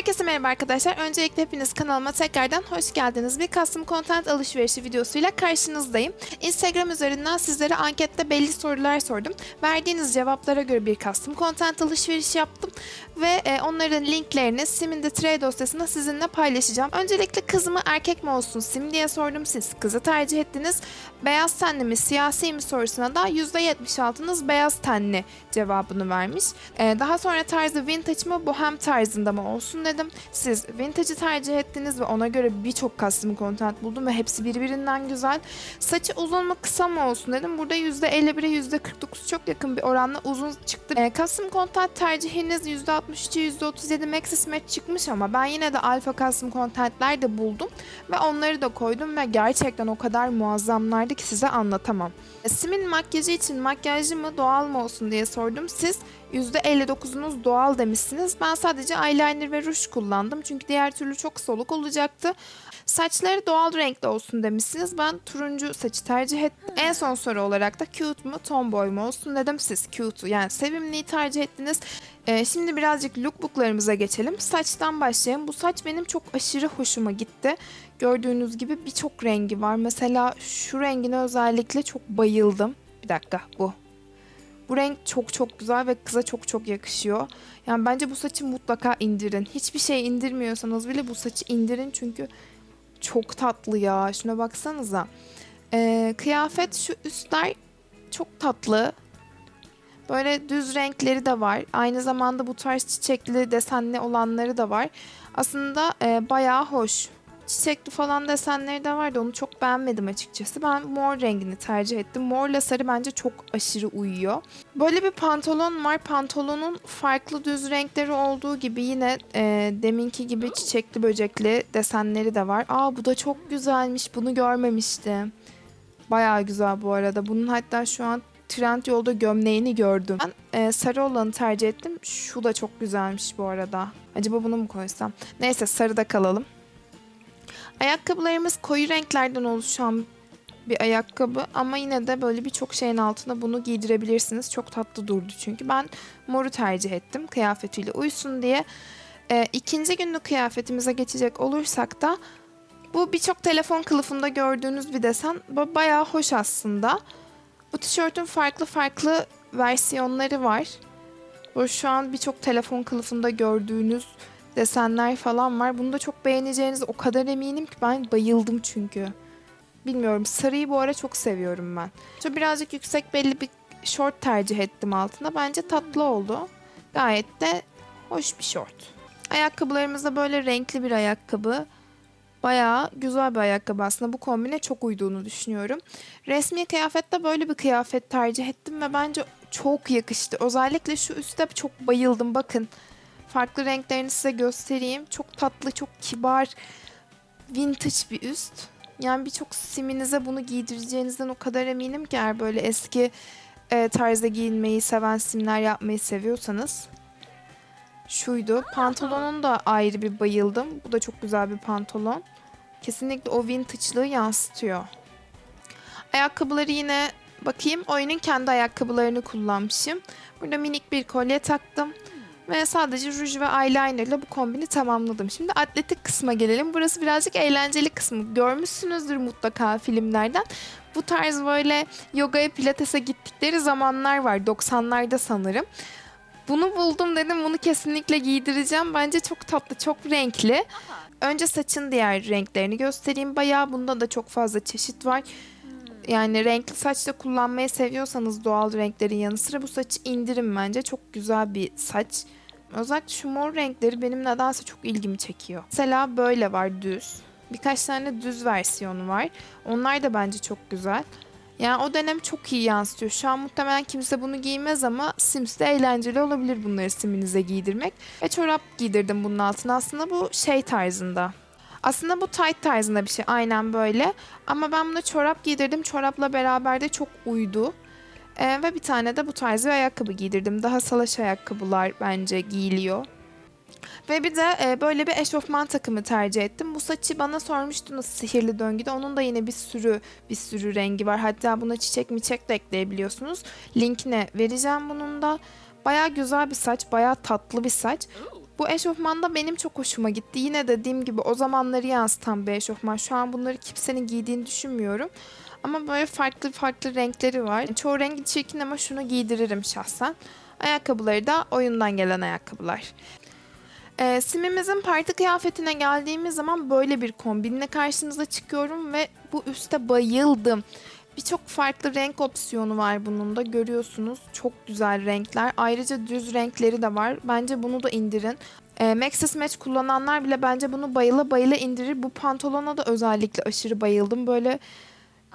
Herkese merhaba arkadaşlar. Öncelikle hepiniz kanalıma tekrardan hoş geldiniz. Bir custom content alışverişi videosuyla karşınızdayım. Instagram üzerinden sizlere ankette belli sorular sordum. Verdiğiniz cevaplara göre bir custom content alışverişi yaptım. Ve e, onların linklerini Sim'in de tray dosyasında sizinle paylaşacağım. Öncelikle kız mı erkek mi olsun Sim diye sordum. Siz kızı tercih ettiniz. Beyaz tenli mi siyasi mi sorusuna da %76'nız beyaz tenli cevabını vermiş. E, daha sonra tarzı vintage mı bohem tarzında mı olsun dedim. Siz vintage'ı tercih ettiniz ve ona göre birçok custom content buldum ve hepsi birbirinden güzel. Saçı uzun mu kısa mı olsun dedim. Burada %51'e %49 çok yakın bir oranla uzun çıktı. E, custom content tercihiniz %63'e %37 maxis match çıkmış ama ben yine de alfa custom contentler de buldum ve onları da koydum ve gerçekten o kadar muazzamlardı ki size anlatamam. E, Sim'in makyajı için makyajlı mı doğal mı olsun diye sordum. Siz %59'unuz doğal demişsiniz. Ben sadece eyeliner ve ruj kullandım. Çünkü diğer türlü çok soluk olacaktı. Saçları doğal renkli olsun demişsiniz. Ben turuncu saçı tercih ettim. En son soru olarak da cute mu tomboy mu olsun dedim. Siz cute'u yani sevimliyi tercih ettiniz. Ee, şimdi birazcık lookbooklarımıza geçelim. Saçtan başlayalım. Bu saç benim çok aşırı hoşuma gitti. Gördüğünüz gibi birçok rengi var. Mesela şu rengine özellikle çok bayıldım. Bir dakika bu. Bu renk çok çok güzel ve kıza çok çok yakışıyor. Yani bence bu saçı mutlaka indirin. Hiçbir şey indirmiyorsanız bile bu saçı indirin çünkü çok tatlı ya. Şuna baksanıza. Ee, kıyafet şu üstler çok tatlı. Böyle düz renkleri de var. Aynı zamanda bu tarz çiçekli desenli olanları da var. Aslında e, bayağı hoş. Çiçekli falan desenleri de vardı. Onu çok beğenmedim açıkçası. Ben mor rengini tercih ettim. Morla sarı bence çok aşırı uyuyor. Böyle bir pantolon var. Pantolonun farklı düz renkleri olduğu gibi yine e, deminki gibi çiçekli böcekli desenleri de var. Aa bu da çok güzelmiş. Bunu görmemiştim. Bayağı güzel bu arada. Bunun hatta şu an trend yolda gömleğini gördüm. Ben e, sarı olanı tercih ettim. Şu da çok güzelmiş bu arada. Acaba bunu mu koysam? Neyse sarıda kalalım. Ayakkabılarımız koyu renklerden oluşan bir ayakkabı ama yine de böyle birçok şeyin altına bunu giydirebilirsiniz. Çok tatlı durdu çünkü. Ben moru tercih ettim kıyafetiyle uysun diye. E, ikinci günlük kıyafetimize geçecek olursak da bu birçok telefon kılıfında gördüğünüz bir desen. Bayağı hoş aslında. Bu tişörtün farklı farklı versiyonları var. Bu şu an birçok telefon kılıfında gördüğünüz desenler falan var. Bunu da çok beğeneceğinize o kadar eminim ki ben bayıldım çünkü. Bilmiyorum sarıyı bu ara çok seviyorum ben. Şu birazcık yüksek belli bir şort tercih ettim altına. Bence tatlı oldu. Gayet de hoş bir şort. Ayakkabılarımız da böyle renkli bir ayakkabı. Bayağı güzel bir ayakkabı aslında. Bu kombine çok uyduğunu düşünüyorum. Resmi kıyafette böyle bir kıyafet tercih ettim ve bence çok yakıştı. Özellikle şu üstte çok bayıldım. Bakın farklı renklerini size göstereyim. Çok tatlı, çok kibar, vintage bir üst. Yani birçok siminize bunu giydireceğinizden o kadar eminim ki eğer böyle eski e, tarzda giyinmeyi seven simler yapmayı seviyorsanız. Şuydu. Pantolonun da ayrı bir bayıldım. Bu da çok güzel bir pantolon. Kesinlikle o vintage'lığı yansıtıyor. Ayakkabıları yine bakayım. Oyunun kendi ayakkabılarını kullanmışım. Burada minik bir kolye taktım. Ve sadece ruj ve eyeliner ile bu kombini tamamladım. Şimdi atletik kısma gelelim. Burası birazcık eğlenceli kısmı. Görmüşsünüzdür mutlaka filmlerden. Bu tarz böyle yogaya pilatese gittikleri zamanlar var. 90'larda sanırım. Bunu buldum dedim bunu kesinlikle giydireceğim. Bence çok tatlı, çok renkli. Önce saçın diğer renklerini göstereyim. Bayağı bunda da çok fazla çeşit var. Yani renkli saçta kullanmayı seviyorsanız doğal renklerin yanı sıra bu saçı indirin bence. Çok güzel bir saç. Özellikle şu mor renkleri benim nedense çok ilgimi çekiyor. Mesela böyle var düz. Birkaç tane düz versiyonu var. Onlar da bence çok güzel. Yani o dönem çok iyi yansıtıyor. Şu an muhtemelen kimse bunu giymez ama Sims'te eğlenceli olabilir bunları siminize giydirmek. Ve çorap giydirdim bunun altına. Aslında bu şey tarzında. Aslında bu tight tarzında bir şey. Aynen böyle. Ama ben buna çorap giydirdim. Çorapla beraber de çok uydu. Ee, ve bir tane de bu tarz bir ayakkabı giydirdim. Daha salaş ayakkabılar bence giyiliyor. Ve bir de e, böyle bir eşofman takımı tercih ettim. Bu saçı bana sormuştunuz sihirli döngüde. Onun da yine bir sürü bir sürü rengi var. Hatta buna çiçek miçek de ekleyebiliyorsunuz. Linkine vereceğim bunun da. Baya güzel bir saç, baya tatlı bir saç. Bu eşofman da benim çok hoşuma gitti. Yine dediğim gibi o zamanları yansıtan bir eşofman. Şu an bunları kimsenin giydiğini düşünmüyorum. Ama böyle farklı farklı renkleri var. Çoğu rengi çirkin ama şunu giydiririm şahsen. Ayakkabıları da oyundan gelen ayakkabılar. Ee, simimizin parti kıyafetine geldiğimiz zaman böyle bir kombinle karşınıza çıkıyorum ve bu üste bayıldım. Birçok farklı renk opsiyonu var bunun da görüyorsunuz. Çok güzel renkler. Ayrıca düz renkleri de var. Bence bunu da indirin. E, Maxis Match kullananlar bile bence bunu bayıla bayıla indirir. Bu pantolona da özellikle aşırı bayıldım. Böyle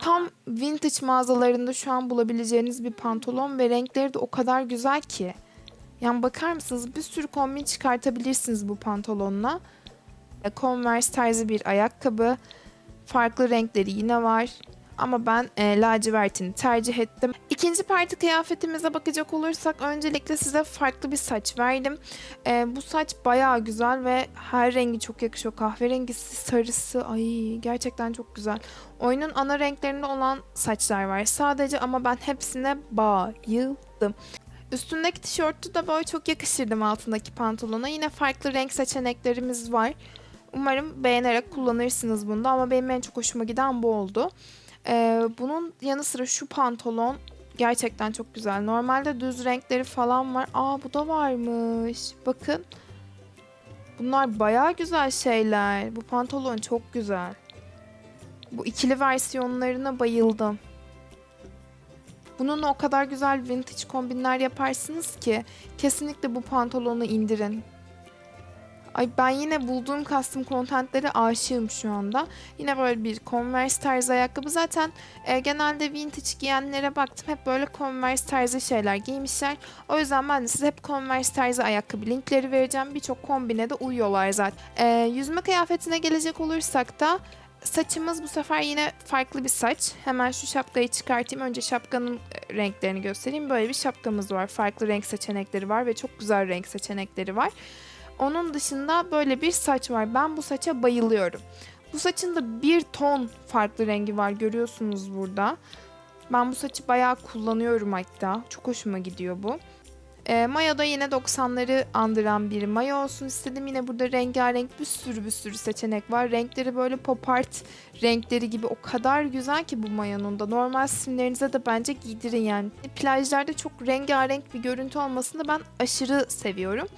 tam vintage mağazalarında şu an bulabileceğiniz bir pantolon ve renkleri de o kadar güzel ki. Yani bakar mısınız bir sürü kombin çıkartabilirsiniz bu pantolonla. Converse tarzı bir ayakkabı. Farklı renkleri yine var. Ama ben e, lacivertini tercih ettim. İkinci parti kıyafetimize bakacak olursak öncelikle size farklı bir saç verdim. E, bu saç bayağı güzel ve her rengi çok yakışıyor. Kahverengisi, sarısı ay gerçekten çok güzel. Oyunun ana renklerinde olan saçlar var sadece ama ben hepsine bayıldım. Üstündeki tişörtü de böyle çok yakıştırdım altındaki pantolona. Yine farklı renk seçeneklerimiz var. Umarım beğenerek kullanırsınız bunu da ama benim en çok hoşuma giden bu oldu. Ee, bunun yanı sıra şu pantolon gerçekten çok güzel. Normalde düz renkleri falan var. Aa bu da varmış. Bakın. Bunlar bayağı güzel şeyler. Bu pantolon çok güzel. Bu ikili versiyonlarına bayıldım. Bununla o kadar güzel vintage kombinler yaparsınız ki kesinlikle bu pantolonu indirin. Ay ben yine bulduğum custom contentlere aşığım şu anda. Yine böyle bir Converse tarzı ayakkabı. Zaten e, genelde vintage giyenlere baktım. Hep böyle Converse tarzı şeyler giymişler. O yüzden ben de size hep Converse tarzı ayakkabı linkleri vereceğim. Birçok kombine de uyuyorlar zaten. E, yüzme kıyafetine gelecek olursak da Saçımız bu sefer yine farklı bir saç. Hemen şu şapkayı çıkartayım. Önce şapkanın e, renklerini göstereyim. Böyle bir şapkamız var. Farklı renk seçenekleri var ve çok güzel renk seçenekleri var. Onun dışında böyle bir saç var. Ben bu saça bayılıyorum. Bu saçın da bir ton farklı rengi var. Görüyorsunuz burada. Ben bu saçı bayağı kullanıyorum hatta. Çok hoşuma gidiyor bu. E, mayo da yine 90'ları andıran bir mayo olsun istedim. Yine burada rengarenk bir sürü bir sürü seçenek var. Renkleri böyle pop art renkleri gibi o kadar güzel ki bu mayonun da. Normal simlerinize de bence giydirin yani. Plajlarda çok rengarenk bir görüntü olmasını ben aşırı seviyorum.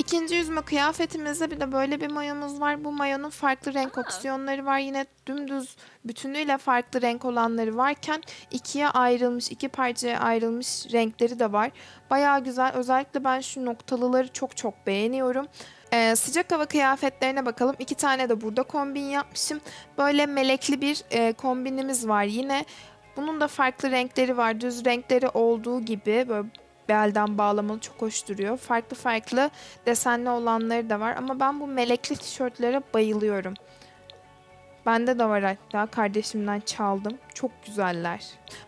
İkinci yüzme kıyafetimizde bir de böyle bir mayomuz var. Bu mayonun farklı renk opsiyonları var. Yine dümdüz bütünüyle farklı renk olanları varken ikiye ayrılmış, iki parçaya ayrılmış renkleri de var. Bayağı güzel. Özellikle ben şu noktalıları çok çok beğeniyorum. Ee, sıcak hava kıyafetlerine bakalım. İki tane de burada kombin yapmışım. Böyle melekli bir e, kombinimiz var yine. Bunun da farklı renkleri var. Düz renkleri olduğu gibi böyle belden bağlamalı çok hoş duruyor. Farklı farklı desenli olanları da var ama ben bu melekli tişörtlere bayılıyorum. Bende de var hatta kardeşimden çaldım. Çok güzeller.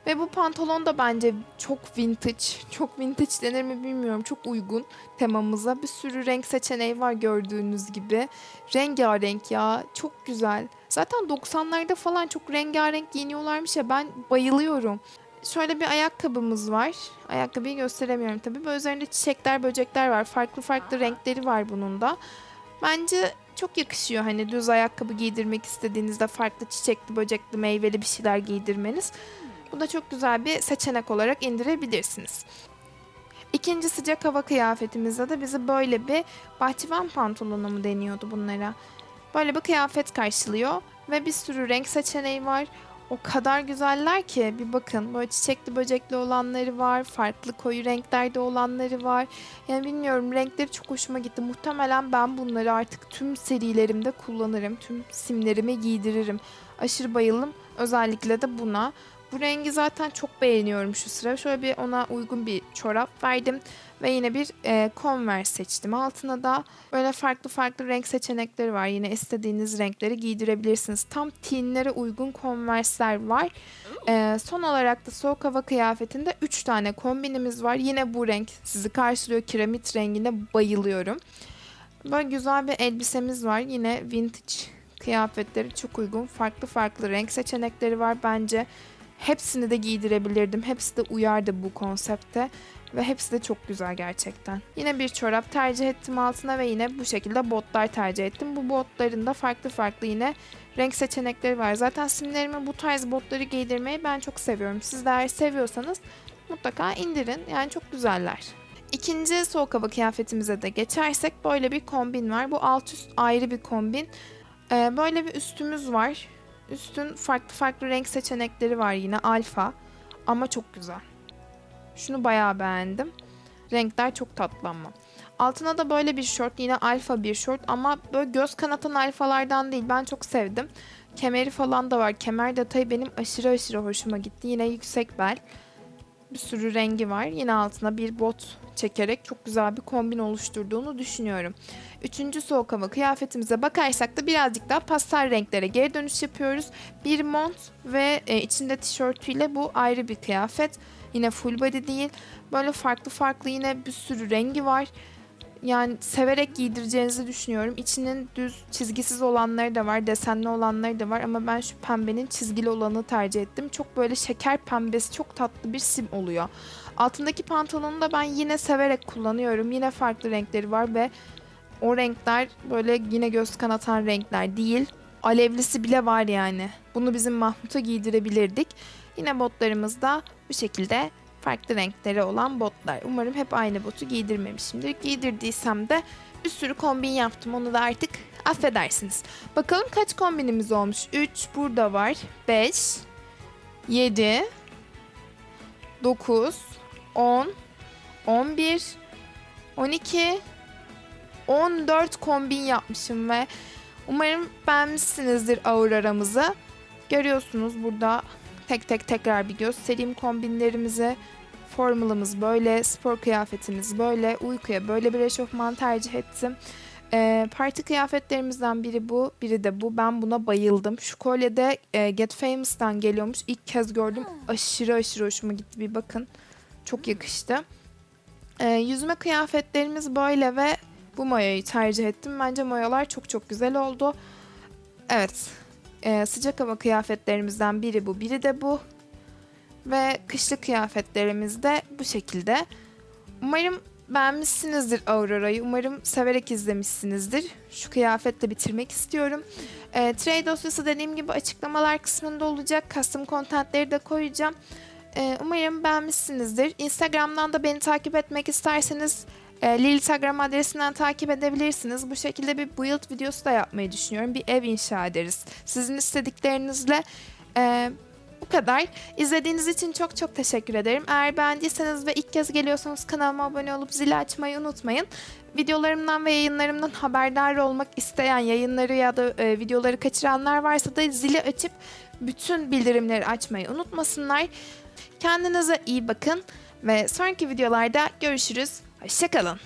Ve bu pantolon da bence çok vintage. Çok vintage denir mi bilmiyorum. Çok uygun temamıza. Bir sürü renk seçeneği var gördüğünüz gibi. Rengarenk ya. Çok güzel. Zaten 90'larda falan çok rengarenk giyiniyorlarmış ya ben bayılıyorum. Şöyle bir ayakkabımız var. Ayakkabıyı gösteremiyorum tabii. Böyle üzerinde çiçekler, böcekler var. Farklı farklı renkleri var bunun da. Bence çok yakışıyor hani düz ayakkabı giydirmek istediğinizde farklı çiçekli, böcekli, meyveli bir şeyler giydirmeniz. Bu da çok güzel bir seçenek olarak indirebilirsiniz. İkinci sıcak hava kıyafetimizde de bizi böyle bir bahçıvan pantolonu mu deniyordu bunlara. Böyle bir kıyafet karşılıyor ve bir sürü renk seçeneği var. O kadar güzeller ki bir bakın böyle çiçekli böcekli olanları var. Farklı koyu renklerde olanları var. Yani bilmiyorum renkleri çok hoşuma gitti. Muhtemelen ben bunları artık tüm serilerimde kullanırım. Tüm simlerime giydiririm. Aşırı bayılım. Özellikle de buna. Bu rengi zaten çok beğeniyorum şu sıra. Şöyle bir ona uygun bir çorap verdim. Ve yine bir e, Converse seçtim. Altına da böyle farklı farklı renk seçenekleri var. Yine istediğiniz renkleri giydirebilirsiniz. Tam teenlere uygun Converse'ler var. E, son olarak da soğuk hava kıyafetinde 3 tane kombinimiz var. Yine bu renk sizi karşılıyor. Kiremit rengine bayılıyorum. Böyle güzel bir elbisemiz var. Yine vintage kıyafetleri çok uygun. Farklı farklı renk seçenekleri var bence. Hepsini de giydirebilirdim. Hepsi de uyardı bu konsepte. Ve hepsi de çok güzel gerçekten. Yine bir çorap tercih ettim altına ve yine bu şekilde botlar tercih ettim. Bu botların da farklı farklı yine renk seçenekleri var. Zaten simlerime bu tarz botları giydirmeyi ben çok seviyorum. Siz de eğer seviyorsanız mutlaka indirin. Yani çok güzeller. İkinci soğuk hava kıyafetimize de geçersek böyle bir kombin var. Bu alt üst ayrı bir kombin. Ee, böyle bir üstümüz var. Üstün farklı farklı renk seçenekleri var yine alfa. Ama çok güzel. Şunu bayağı beğendim. Renkler çok tatlı ama. Altına da böyle bir şort yine alfa bir şort ama böyle göz kanatan alfalardan değil ben çok sevdim. Kemeri falan da var. Kemer detayı benim aşırı aşırı hoşuma gitti. Yine yüksek bel. Bir sürü rengi var. Yine altına bir bot çekerek çok güzel bir kombin oluşturduğunu düşünüyorum. Üçüncü soğuk hava kıyafetimize bakarsak da birazcık daha pastel renklere geri dönüş yapıyoruz. Bir mont ve e, içinde tişörtüyle bu ayrı bir kıyafet. Yine full body değil. Böyle farklı farklı yine bir sürü rengi var. Yani severek giydireceğinizi düşünüyorum. İçinin düz çizgisiz olanları da var, desenli olanları da var ama ben şu pembenin çizgili olanı tercih ettim. Çok böyle şeker pembesi, çok tatlı bir sim oluyor. Altındaki pantolonu da ben yine severek kullanıyorum. Yine farklı renkleri var ve o renkler böyle yine göz kanatan renkler değil. Alevlisi bile var yani. Bunu bizim Mahmut'a giydirebilirdik. Yine botlarımız da bu şekilde farklı renkleri olan botlar. Umarım hep aynı botu giydirmemişimdir. Giydirdiysem de bir sürü kombin yaptım. Onu da artık affedersiniz. Bakalım kaç kombinimiz olmuş? 3 burada var. 5 7 9 10 11 12 14 kombin yapmışım ve umarım beğenmişsinizdir auraramızı. Görüyorsunuz burada tek tek tekrar bir göstereyim kombinlerimizi. Formalımız böyle, spor kıyafetimiz böyle, uykuya böyle bir eşofman tercih ettim. Ee, parti kıyafetlerimizden biri bu, biri de bu. Ben buna bayıldım. Şu kolye de e, Get Famous'tan geliyormuş. İlk kez gördüm. Aşırı aşırı hoşuma gitti. Bir bakın. Çok yakıştı. Ee, yüzme kıyafetlerimiz böyle ve bu mayoyu tercih ettim. Bence mayolar çok çok güzel oldu. Evet. Ee, sıcak hava kıyafetlerimizden biri bu, biri de bu. Ve kışlık kıyafetlerimiz de bu şekilde. Umarım beğenmişsinizdir Aurora'yı. Umarım severek izlemişsinizdir. Şu kıyafetle bitirmek istiyorum. Ee, Trade dosyası dediğim gibi açıklamalar kısmında olacak. Custom contentleri de koyacağım. Ee, umarım beğenmişsinizdir. Instagram'dan da beni takip etmek isterseniz e, Lilitagram adresinden takip edebilirsiniz. Bu şekilde bir build videosu da yapmayı düşünüyorum. Bir ev inşa ederiz. Sizin istediklerinizle e, bu kadar. İzlediğiniz için çok çok teşekkür ederim. Eğer beğendiyseniz ve ilk kez geliyorsanız kanalıma abone olup zili açmayı unutmayın. Videolarımdan ve yayınlarımdan haberdar olmak isteyen yayınları ya da e, videoları kaçıranlar varsa da zili açıp bütün bildirimleri açmayı unutmasınlar. Kendinize iyi bakın ve sonraki videolarda görüşürüz. Hoşçakalın.